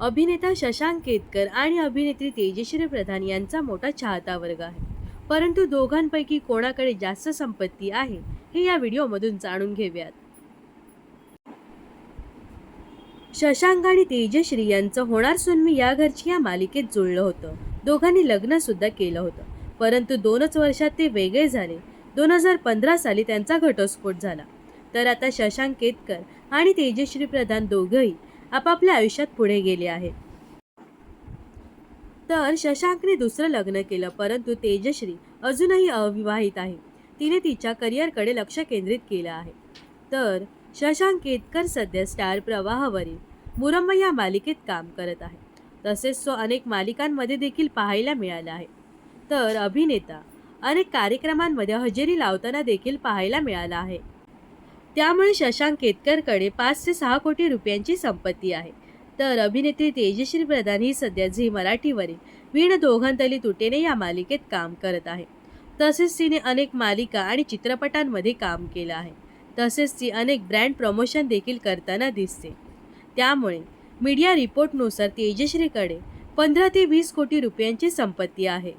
अभिनेता शशांक केतकर आणि अभिनेत्री तेजश्री प्रधान यांचा मोठा चाहता वर्ग आहे. परंतु दोघांपैकी कोणाकडे जास्त संपत्ती आहे हे या व्हिडिओमधून जाणून घेऊयात. शशांक आणि तेजश्री यांचं होणार सुनमी या घरची या मालिकेत जुळलं होतं. दोघांनी लग्न सुद्धा केलं होतं. परंतु दोनच वर्षात ते वेगळे झाले. दोन हजार पंधरा साली त्यांचा घटस्फोट झाला. तर आता शशांक केतकर आणि तेजश्री प्रधान दोघंही आपापल्या आयुष्यात पुढे गेले आहेत तर शशांकने दुसरं लग्न केलं परंतु तेजश्री अजूनही अविवाहित आहे. तिने तिच्या करिअरकडे लक्ष केंद्रित केलं आहे. तर शशांक केतकर सध्या स्टार प्रवाहावरील मुरम्मा या मालिकेत काम करत आहे. तसेच तो अनेक मालिकांमध्ये देखील पाहायला मिळाला आहे. तर अभिनेता अनेक कार्यक्रमांमध्ये हजेरी लावताना देखील पाहायला मिळाला आहे. त्यामुळे शशांक केतकरकडे पाच ते सहा कोटी रुपयांची संपत्ती आहे. तर अभिनेत्री तेजश्री प्रधान ही सध्या झी मराठीवरील वीण दोघांतली तुटेने या मालिकेत काम करत आहे. तसेच तिने अनेक मालिका आणि चित्रपटांमध्ये काम केलं आहे. तसेच ती अनेक ब्रँड प्रमोशन देखील करताना दिसते. त्यामुळे मीडिया रिपोर्टनुसार तेजश्रीकडे पंधरा ते वीस कोटी रुपयांची संपत्ती आहे.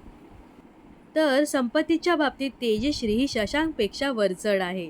तर संपत्तीच्या बाबतीत तेजश्री ही शशांकपेक्षा वरचढ आहे.